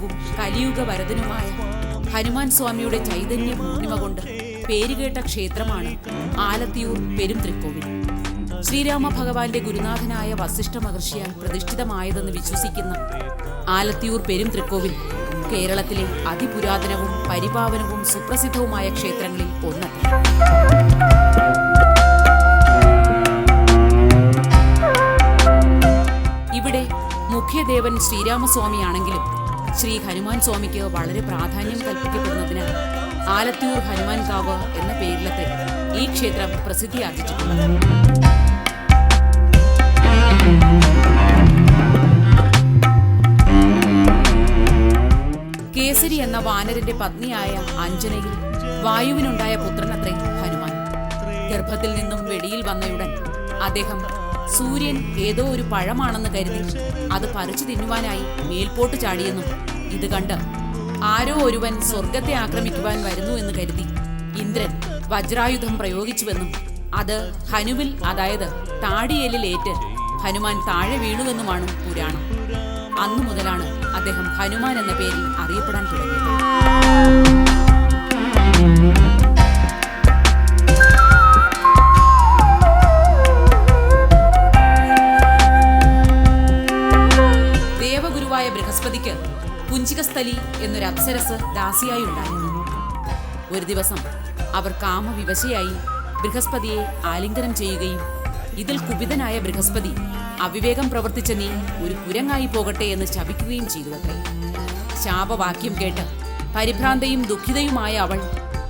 ആപദ്ബാന്ധ കലിയുഗ വരദനുമായ ഹനുമാൻ സ്വാമിയുടെ ചൈതന്യ പൂർണിമ കൊണ്ട് പേരുകേട്ട ക്ഷേത്രമാണ് ആലത്തിയൂർ പെരുംതൃക്കോവിൽ ശ്രീരാമ ഭഗവാന്റെ ഗുരുനാഥനായ വസിഷ്ഠ മഹർഷിയാൽ പ്രതിഷ്ഠിതമായതെന്ന് വിശ്വസിക്കുന്ന ആലത്തിയൂർ പെരുംതൃക്കോവിൽ കേരളത്തിലെ അതിപുരാതനവും പരിപാവനവും സുപ്രസിദ്ധവുമായ ക്ഷേത്രങ്ങളിൽ ഒന്ന് ഇവിടെ മുഖ്യദേവൻ ശ്രീരാമസ്വാമിയാണെങ്കിലും ശ്രീ ഹനുമാൻ സ്വാമിക്ക് വളരെ പ്രാധാന്യം കൽപ്പിക്കപ്പെടുന്നതിനാൽ ആലത്തൂർ ഹനുമാൻ കാവ് എന്ന പേരിലത്തെ ഈ ക്ഷേത്രം പ്രസിദ്ധിയാർജിച്ചിട്ടുണ്ട്. കേസരി എന്ന വാനരന്റെ പത്നിയായ അഞ്ജനയിൽ വായുവിനുണ്ടായ പുത്രനത്രേ ഹനുമാൻ. ഗർഭത്തിൽ നിന്നും വെളിയിൽ വന്നയുടൻ അദ്ദേഹം സൂര്യൻ ഏതോ ഒരു പഴമാണെന്ന് കരുതി. അത് പറിച്ചു തിന്നുവാനായി മേൽപോട്ട് ചാടിയെന്നും ഇത് കണ്ട് ആരോ ഒരുവൻ സ്വർഗത്തെ ആക്രമിക്കുവാൻ വരുന്നു എന്ന് കരുതി. ഇന്ദ്രൻ വജ്രായുധം പ്രയോഗിച്ചുവെന്നും അത് ഹനുവിൽ അതായത് താടിയേലിലേറ്റ് ഹനുമാൻ താഴെ വീണുവെന്നുമാണ് പുരാണം. അന്നു മുതലാണ് അദ്ദേഹം ഹനുമാൻ എന്ന പേരിൽ അറിയപ്പെടാൻ തുടങ്ങിയത്. കുഞ്ചികസ്ഥലി എന്നൊരു അപ്സരസ് ദാസിയായി ഉണ്ടായിരുന്നു. ഒരു ദിവസം അവർ കാമവിവശയായി ബൃഹസ്പതിയെ ആലിംഗനം ചെയ്യുകയും ഇതിൽ കുപിതനായ ബൃഹസ്പതി അവിവേകം പ്രവർത്തിച്ച നീ ഒരു കുരങ്ങായി പോകട്ടെ എന്ന് ശപിക്കുകയും ചെയ്തു അത്രേ ശാപവാക്യം കേട്ട് പരിഭ്രാന്തയും ദുഃഖിതയുമായ അവൾ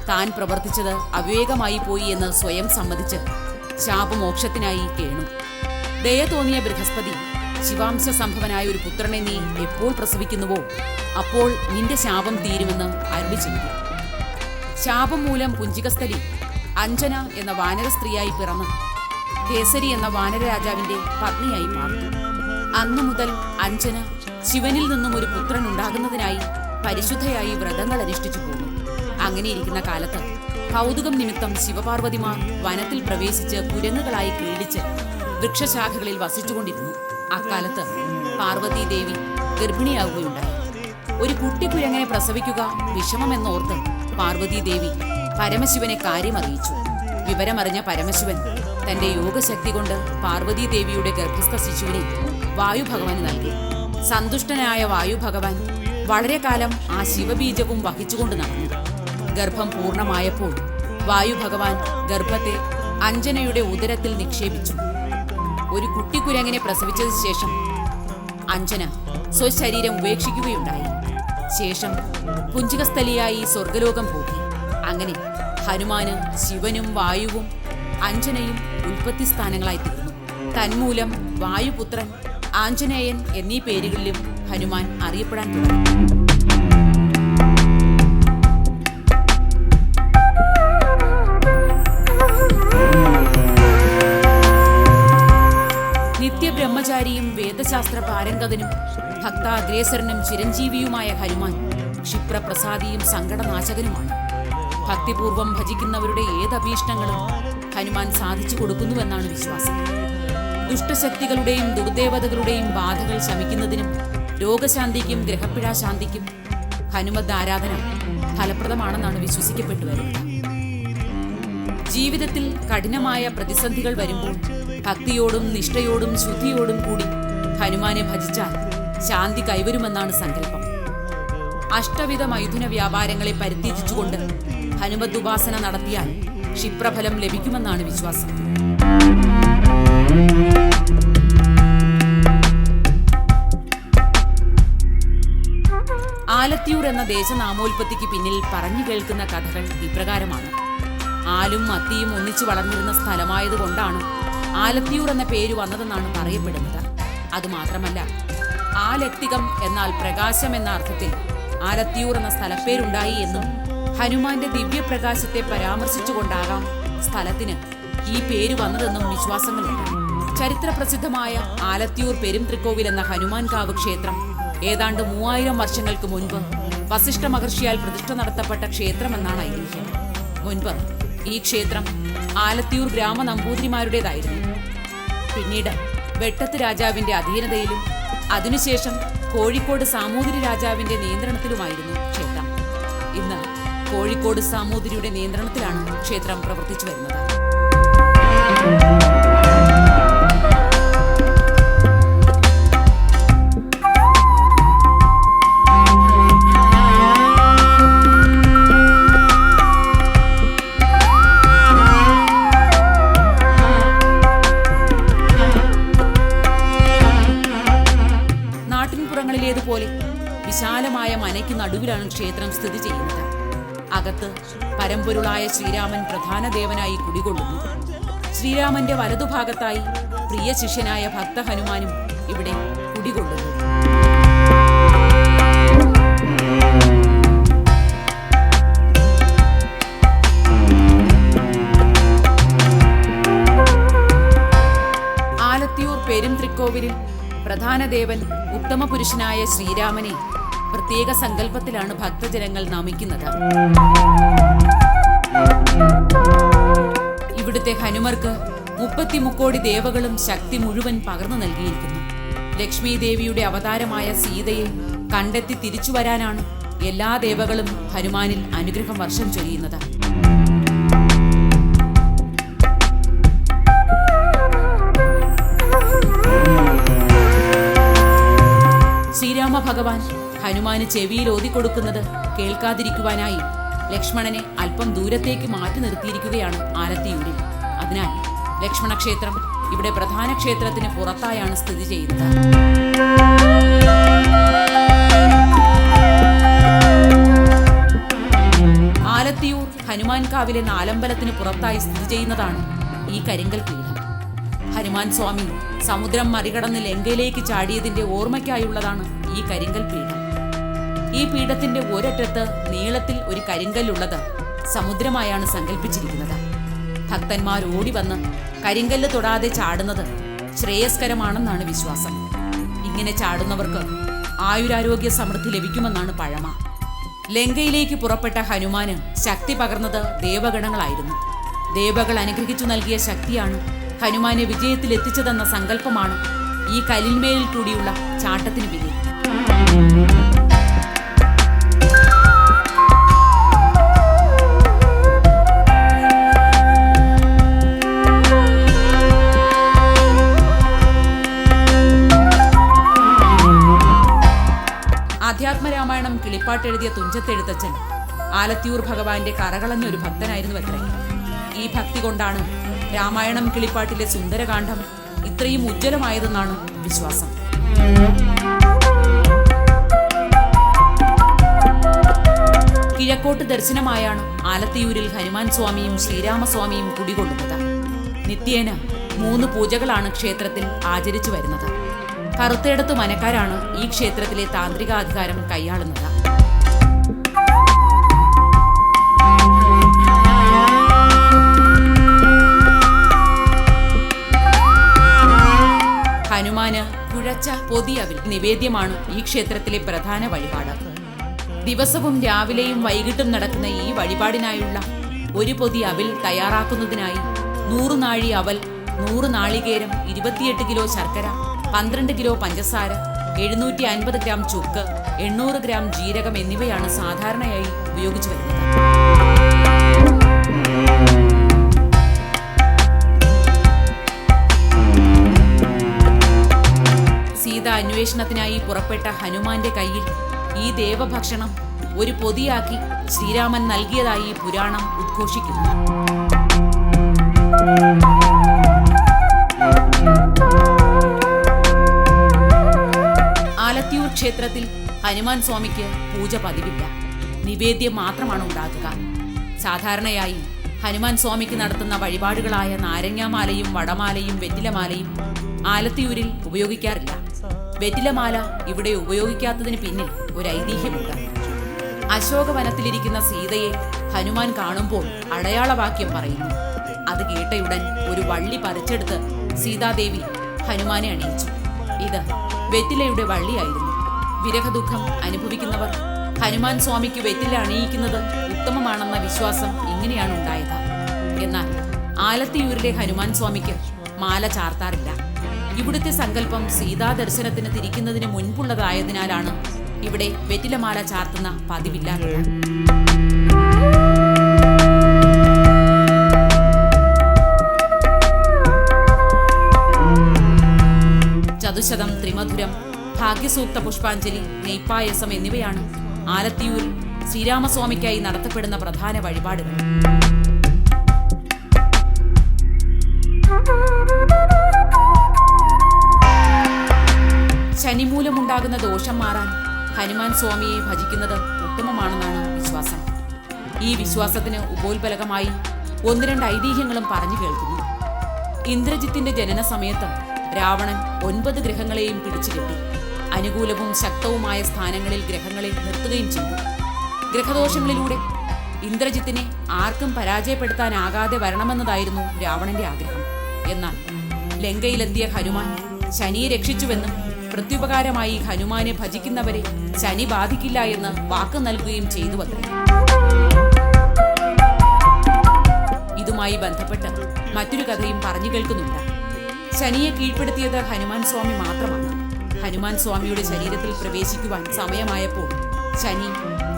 താൻ പ്രവർത്തിച്ചത് അവിവേകമായി പോയി എന്ന് സ്വയം സമ്മതിച്ച് ശാപമോക്ഷത്തിനായി കേണു. ദയ തോന്നിയ ബൃഹസ്പതി ശിവാംശ സംഭവനായ ഒരു പുത്രനെ നീ എപ്പോൾ പ്രസവിക്കുന്നുവോ അപ്പോൾ നിന്റെ ശാപം തീരുമെന്ന് അരുളി ചെയ്തു. ശാപം മൂലം പുഞ്ചികസ്ഥലി അഞ്ജന എന്ന വാനര സ്ത്രീയായി പിറന്നു കേസരി എന്ന വാനര രാജാവിന്റെ പത്നിയായി പാർത്തു അന്നു മുതൽ അഞ്ജന ശിവനിൽ നിന്നും ഒരു പുത്രൻ ഉണ്ടാകുന്നതിനായി പരിശുദ്ധയായി വ്രതങ്ങൾ അനുഷ്ഠിച്ചു പോന്നു. അങ്ങനെയിരിക്കുന്ന കാലത്ത് കൗതുകം നിമിത്തം ശിവപാർവതിമാർ വനത്തിൽ പ്രവേശിച്ച് കുരങ്ങുകളായി ക്രീഡിച്ച് വൃക്ഷശാഖകളിൽ വസിച്ചുകൊണ്ടിരുന്നു. അക്കാലത്ത് പാർവതി ദേവി ഗർഭിണിയാവുകയുണ്ടായി. ഒരു കുട്ടി കുരങ്ങനെ പ്രസവിക്കുക വിഷമമെന്നോർത്ത് പാർവതി ദേവി പരമശിവനെ കാര്യമറിയിച്ചു. വിവരമറിഞ്ഞ പരമശിവൻ തന്റെ യോഗശക്തി കൊണ്ട് പാർവതി ദേവിയുടെ ഗർഭസ്ഥ ശിശുവിനെ വായു ഭഗവാന് നൽകി. സന്തുഷ്ടനായ വായു ഭഗവാൻ വളരെ കാലം ആ ശിവബീജവും വഹിച്ചുകൊണ്ട് നടന്നു. ഗർഭം പൂർണമായപ്പോൾ വായു ഭഗവാൻ ഗർഭത്തെ അഞ്ജനയുടെ ഉദരത്തിൽ നിക്ഷേപിച്ചു. ഒരു കുട്ടിക്കുരങ്ങനെ പ്രസവിച്ചതിന് ശേഷം അഞ്ജന സ്വശരീരം ഉപേക്ഷിക്കുകയുണ്ടായി. ശേഷം പുഞ്ചികസ്ഥലിയായി സ്വർഗലോകം പോകി അങ്ങനെ ഹനുമാന് ശിവനും വായുവും അഞ്ജനയും ഉൽപ്പത്തി സ്ഥാനങ്ങളായി തീർന്നു. തന്മൂലം വായുപുത്രൻ ആഞ്ജനേയൻ എന്നീ പേരുകളിലും ഹനുമാൻ അറിയപ്പെടാൻ തുടങ്ങി. പാരംഗതനും ഭക്താഗ്രേസരനും ചിരഞ്ജീവിയുമായ ഹനുമാൻ ക്ഷിപ്രപ്രസാദിയും സങ്കടനാശകനുമാണ്. ഭക്തിപൂർവം ഭജിക്കുന്നവരുടെ ഏത് ഏതഭീഷ്ടങ്ങളും ഹനുമാൻ സാധിച്ചു കൊടുക്കുന്നുവെന്നാണ് വിശ്വാസം. ദുഷ്ടശക്തികളുടെയും ദുർദേവതകളുടെയും ബാധകൾ ശമിക്കുന്നതിനും രോഗശാന്തിക്കും ഗ്രഹപ്പിഴാശാന്തിക്കും ഹനുമദ് ആരാധന ഫലപ്രദമാണെന്നാണ് വിശ്വസിക്കപ്പെട്ടു വരുന്നത്. ജീവിതത്തിൽ കഠിനമായ പ്രതിസന്ധികൾ വരുമ്പോൾ ഭക്തിയോടും നിഷ്ഠയോടും ശുദ്ധിയോടും കൂടി ഹനുമാനെ ഭജിച്ചാൽ ശാന്തി കൈവരുമെന്നാണ് സങ്കല്പം. അഷ്ടവിധ മൈഥുന വ്യാപാരങ്ങളെ പരിത്യജിച്ചുകൊണ്ട് ഹനുമദ് ഉപാസന നടത്തിയാൽ ക്ഷിപ്രഫലം ലഭിക്കുമെന്നാണ് വിശ്വാസം. ആലത്തിയൂർ എന്ന ദേശനാമോൽപത്തിക്ക് പിന്നിൽ പറഞ്ഞു കേൾക്കുന്ന കഥകൾ ഇപ്രകാരമാണ്. ആലും മത്തിയും ഒന്നിച്ചു വളർന്നിരുന്ന സ്ഥലമായതുകൊണ്ടാണ് ആലത്തിയൂർ എന്ന പേര് വന്നതെന്നാണ് പറയപ്പെടുന്നത്. അതുമാത്രമല്ല ആലക്തികം എന്നാൽ പ്രകാശം എന്ന അർത്ഥത്തിൽ ആലത്തിയൂർ എന്ന സ്ഥലപ്പേരുണ്ടായി എന്നും ഹനുമാന്റെ ദിവ്യപ്രകാശത്തെ പരാമർശിച്ചുകൊണ്ടാകാം സ്ഥലത്തിന് ഈ പേര് വന്നതെന്നും വിശ്വാസങ്ങളുണ്ട്. ചരിത്രപ്രസിദ്ധമായ ആലത്തിയൂർ പെരുംത്രിക്കോവിൽ എന്ന ഹനുമാൻ കാവ് ക്ഷേത്രം ഏതാണ്ട് മൂവായിരം വർഷങ്ങൾക്ക് മുൻപ് വസിഷ്ഠ മഹർഷിയാൽ പ്രതിഷ്ഠ നടത്തപ്പെട്ട ക്ഷേത്രമെന്നാണ് ഐതിഹ്യം. മുൻപ് ഈ ക്ഷേത്രം ആലത്തിയൂർ ഗ്രാമ നമ്പൂതിരിമാരുടേതായിരുന്നു പിന്നീട് വെട്ടത്ത് രാജാവിന്റെ അധീനതയിലും അതിനുശേഷം കോഴിക്കോട് സാമൂതിരി രാജാവിന്റെ നിയന്ത്രണത്തിലുമായിരുന്നു ക്ഷേത്രം. ഇന്ന് കോഴിക്കോട് സാമൂതിരിയുടെ നിയന്ത്രണത്തിലാണ് ക്ഷേത്രം പ്രവർത്തിച്ചു വരുന്നത്. വിശാലമായ മനയ്ക്ക് നടുവിലാണ് ക്ഷേത്രം സ്ഥിതി ചെയ്യുന്നത്. അകത്ത് പരമ്പൊരുളായ ശ്രീരാമൻ പ്രധാന ദേവനായി കുടികൊള്ളുന്നു. ശ്രീരാമന്റെ വലതുഭാഗത്തായി പ്രിയ ശിഷ്യനായ ഭക്ത ഹനുമാനും ഇവിടെ കുടികൊള്ളുന്നു. ആലത്തിയൂർ പെരും തൃക്കോവിലിൽ പ്രധാന ദേവൻ ഉത്തമ പുരുഷനായ ശ്രീരാമനെ പ്രത്യേക സങ്കല്പത്തിലാണ് ഭക്തജനങ്ങൾ നമിക്കുന്നത്. ഇവിടുത്തെ ഹനുമർക്ക് മുപ്പത്തി മുക്കോടി ദേവകളും ശക്തി മുഴുവൻ പകർന്നു നൽകിയിരിക്കുന്നു. ലക്ഷ്മി ദേവിയുടെ അവതാരമായ സീതയെ കണ്ടെത്തി തിരിച്ചു വരാനാണ് എല്ലാ ദേവകളും ഹനുമാനിൽ അനുഗ്രഹം വർഷം ചൊരിയുന്നത്. ശ്രീരാമ ഭഗവാൻ ഹനുമാന് ചെവിയിൽ ഓതിക്കൊടുക്കുന്നത് കേൾക്കാതിരിക്കുവാനായി ലക്ഷ്മണനെ അല്പം ദൂരത്തേക്ക് മാറ്റി നിർത്തിയിരിക്കുകയാണ് ആലത്തിയൂരിൽ അതിനാൽ ലക്ഷ്മണ ക്ഷേത്രം ഇവിടെ പ്രധാന ക്ഷേത്രത്തിന് പുറത്തായാണ് സ്ഥിതി ചെയ്യുന്നത്. ആലത്തിയൂർ ഹനുമാൻ കാവിലെ നാലമ്പലത്തിന് പുറത്തായി സ്ഥിതി ചെയ്യുന്നതാണ് ഈ കരിങ്കൽ പീഠം. ഹനുമാൻ സ്വാമി സമുദ്രം മറികടന്ന് ലങ്കയിലേക്ക് ചാടിയതിന്റെ ഓർമ്മയ്ക്കായുള്ളതാണ് ഈ കരിങ്കൽ പീഠം. ഈ പീഠത്തിന്റെ ഒരറ്റത്ത് നീളത്തിൽ ഒരു കരിങ്കല്ലുള്ളത് സമുദ്രമായാണ് സങ്കല്പിച്ചിരിക്കുന്നത് ഭക്തന്മാർ ഓടി വന്ന് കരിങ്കല്ല് തൊടാതെ ചാടുന്നത് ശ്രേയസ്കരമാണെന്നാണ് വിശ്വാസം. ഇങ്ങനെ ചാടുന്നവർക്ക് ആയുരാരോഗ്യ സമൃദ്ധി ലഭിക്കുമെന്നാണ് പഴമ. ലങ്കയിലേക്ക് പുറപ്പെട്ട ഹനുമാന് ശക്തി പകർന്നത് ദേവഗണങ്ങളായിരുന്നു. ദേവകൾ അനുഗ്രഹിച്ചു നൽകിയ ശക്തിയാണ് ഹനുമാനെ വിജയത്തിൽ എത്തിച്ചതെന്ന സങ്കല്പമാണ് ഈ കലിന്മേലിൽ കൂടിയുള്ള ചാട്ടത്തിന് പിന്നിൽ ആധ്യാത്മരാമായണം കിളിപ്പാട്ടെഴുതിയ തുഞ്ചത്തെഴുത്തച്ഛൻ ആലത്തിയൂർ ഭഗവാന്റെ കറകളഞ്ഞ ഒരു ഭക്തനായിരുന്നു അത്രേ ഈ ഭക്തി കൊണ്ടാണ് രാമായണം കിളിപ്പാട്ടിലെ സുന്ദരകാന്ഡം ഇത്രയും ഉജ്ജ്വലമായതെന്നാണ് വിശ്വാസം. കിഴക്കോട്ട് ദർശനമായാണ് ആലത്തിയൂരിൽ ഹനുമാൻ സ്വാമിയും ശ്രീരാമസ്വാമിയും കുടികൊള്ളുന്നത്. നിത്യേന മൂന്ന് പൂജകളാണ് ക്ഷേത്രത്തിൽ ആചരിച്ചു വരുന്നത്. കറുത്തേടത്ത് മനക്കാരാണ് ഈ ക്ഷേത്രത്തിലെ താന്ത്രികാധികാരം കൈയാളുന്നത്. ഹനുമാന് കുഴച്ച പൊതിയവിൽ നിവേദ്യമാണ് ഈ ക്ഷേത്രത്തിലെ പ്രധാന വഴിപാട്. ദിവസവും രാവിലെയും വൈകിട്ടും നടക്കുന്ന ഈ വഴിപാടിനായുള്ള ഒരു പൊതി അവിൽ തയ്യാറാക്കുന്നതിനായി നൂറ് നാഴി അവൽ നൂറ് നാളികേരം ഇരുപത്തിയെട്ട് കിലോ ശർക്കര പന്ത്രണ്ട് കിലോ പഞ്ചസാര എഴുന്നൂറ്റി അൻപത് ഗ്രാം ചുക്ക് എണ്ണൂറ് ഗ്രാം ജീരകം എന്നിവയാണ് സാധാരണയായി ഉപയോഗിച്ചു വരുന്നത്. സീത അന്വേഷണത്തിനായി പുറപ്പെട്ട ഹനുമാന്റെ കയ്യിൽ ഈ ദേവഭക്ഷണം ഒരു പൊതിയാക്കി ശ്രീരാമൻ നൽകിയതായി പുരാണം ഉദ്ഘോഷിക്കുന്നു. ക്ഷേത്രത്തിൽ ഹനുമാൻ സ്വാമിക്ക് പൂജ പതിവില്ല. നിവേദ്യം മാത്രമാണ് ഉണ്ടാക്കുക സാധാരണയായി ഹനുമാൻ സ്വാമിക്ക് നടത്തുന്ന വഴിപാടുകളായ നാരങ്ങാമാലയും വടമാലയും വെറ്റിലമാലയും ആലത്തിയൂരിൽ ഉപയോഗിക്കാറില്ല. വെറ്റിലമാല ഇവിടെ ഉപയോഗിക്കാത്തതിന് പിന്നിൽ ഒരു ഐതിഹ്യമുണ്ട്. അശോകവനത്തിലിരിക്കുന്ന സീതയെ ഹനുമാൻ കാണുമ്പോൾ അടയാളവാക്യം പറയുന്നു. അത് കേട്ടയുടൻ ഒരു വള്ളി പറിച്ചെടുത്ത് സീതാദേവി ഹനുമാനെ അണിയിച്ചു. ഇത് വെറ്റിലയുടെ വള്ളിയായിരുന്നു. വിരഹദുഃഖം അനുഭവിക്കുന്നവർ. ഹനുമാൻ സ്വാമിക്ക് വെറ്റില അണിയിക്കുന്നത് ഉത്തമമാണെന്ന വിശ്വാസം ഇങ്ങനെയാണ് ഉണ്ടായത് എന്നാൽ ആലത്തിയൂരിലെ ഹനുമാൻ സ്വാമിക്ക് മാല ചാർത്താറില്ല. ഇവിടുത്തെ സങ്കല്പം സീതാ ദർശനത്തിന് തിരിക്കുന്നതിന് മുൻപുള്ളതായതിനാലാണ് ഇവിടെ വെറ്റിലമാല ചാർത്തുന്ന പതിവില്ലാത്തത്. ചതുശതം ത്രിമധുരം ഭാഗ്യസൂക്ത പുഷ്പാഞ്ജലി നെയ്പായസം എന്നിവയാണ് ആലത്തിയൂരിൽ ശ്രീരാമസ്വാമിക്കായി നടത്തപ്പെടുന്ന പ്രധാന വഴിപാടുകൾ. ശനിമൂലമുണ്ടാകുന്ന ദോഷം മാറാൻ ഹനുമാൻ സ്വാമിയെ ഭജിക്കുന്നത് ഉത്തമമാണെന്നാണ് വിശ്വാസം. ഈ വിശ്വാസത്തിന് ഉപോത്ബലകമായി ഒന്ന് രണ്ട് ഐതിഹ്യങ്ങളും പറഞ്ഞു കേൾക്കുന്നു. ഇന്ദ്രജിത്തിന്റെ ജനന സമയത്ത് രാവണൻ ഒൻപത് ഗ്രഹങ്ങളെയും പിടിച്ചുകെട്ടി. അനുകൂലവും ശക്തവുമായ സ്ഥാനങ്ങളിൽ ഗ്രഹങ്ങളിൽ നിർത്തുകയും ചെയ്തു. ഗ്രഹദോഷങ്ങളിലൂടെ ഇന്ദ്രജിത്തിനെ ആർക്കും പരാജയപ്പെടുത്താനാകാതെ വരണമെന്നതായിരുന്നു രാവണന്റെ ആഗ്രഹം. എന്നാൽ ലങ്കയിലെത്തിയ ഹനുമാൻ ശനിയെ രക്ഷിച്ചുവെന്നും പ്രത്യുപകാരമായി ഹനുമാനെ ഭജിക്കുന്നവരെ ശനി ബാധിക്കില്ല എന്ന് വാക്ക് നൽകുകയും ചെയ്തു ചെയ്തുവത്രേ ഇതുമായി ബന്ധപ്പെട്ട് മറ്റൊരു കഥയും പറഞ്ഞു കേൾക്കുന്നുണ്ട്. ശനിയെ കീഴ്പ്പെടുത്തിയത് ഹനുമാൻ സ്വാമി മാത്രമാണ്. ഹനുമാൻ സ്വാമിയുടെ ശരീരത്തിൽ പ്രവേശിക്കുവാൻ സമയമായപ്പോൾ ശനി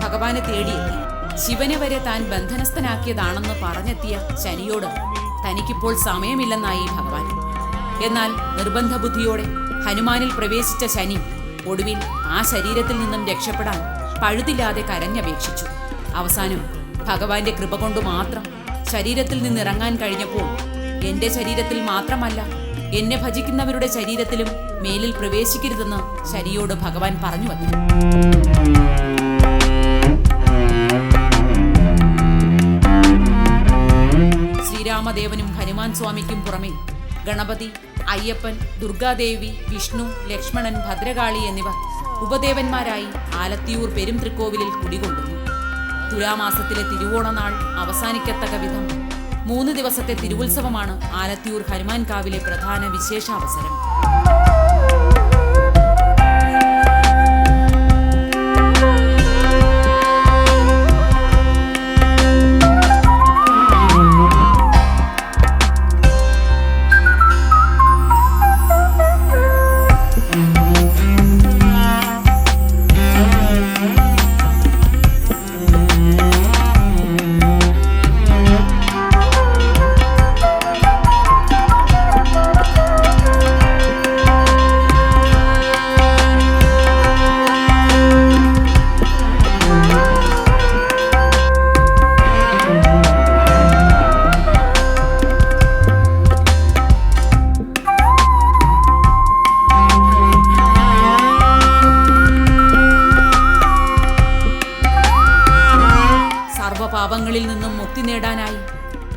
ഭഗവാനെ തേടിയെത്തി ശിവനെ വരെ താൻ ബന്ധനസ്ഥനാക്കിയതാണെന്ന് പറഞ്ഞെത്തിയ ശനിയോട് തനിക്കിപ്പോൾ സമയമില്ലെന്നായി ഭഗവാൻ. എന്നാൽ നിർബന്ധ ബുദ്ധിയോടെ ഹനുമാനിൽ പ്രവേശിച്ച ശനി ഒടുവിൽ ആ ശരീരത്തിൽ നിന്നും രക്ഷപ്പെടാൻ പഴുതില്ലാതെ കരഞ്ഞപേക്ഷിച്ചു. അവസാനം ഭഗവാന്റെ കൃപ കൊണ്ട് മാത്രം ശരീരത്തിൽ നിന്നിറങ്ങാൻ കഴിഞ്ഞപ്പോൾ എന്റെ ശരീരത്തിൽ മാത്രമല്ല എന്നെ ഭജിക്കുന്നവരുടെ ശരീരത്തിലും മേലിൽ പ്രവേശിക്കരുതെന്ന് ശരിയോട് ഭഗവാൻ പറഞ്ഞു വന്നു. ശ്രീരാമദേവനും ഹനുമാൻ സ്വാമിക്കും പുറമെ ഗണപതി അയ്യപ്പൻ ദുർഗാദേവി വിഷ്ണു ലക്ഷ്മണൻ ഭദ്രകാളി എന്നിവർ ഉപദേവന്മാരായി ആലത്തിയൂർ പെരും പെരുംതൃക്കോവിലിൽ കുടികൊണ്ടുന്നു തുലാമാസത്തിലെ തിരുവോണനാൾ അവസാനിക്കത്തക്ക വിധം മൂന്ന് ദിവസത്തെ തിരുവുത്സവമാണ് ആലത്തിയൂർ ഹനുമാൻ കാവിലെ പ്രധാന വിശേഷാവസരം. സർവപാപങ്ങളിൽ നിന്നും മുക്തി നേടാനായി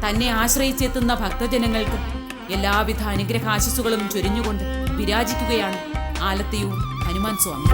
തന്നെ ആശ്രയിച്ചെത്തുന്ന ഭക്തജനങ്ങൾക്ക് എല്ലാവിധ അനുഗ്രഹാശിസുകളും ചൊരിഞ്ഞുകൊണ്ട് വിരാജിക്കുകയാണ് ആലത്തിയൂർ ഹനുമാൻ സ്വാമി.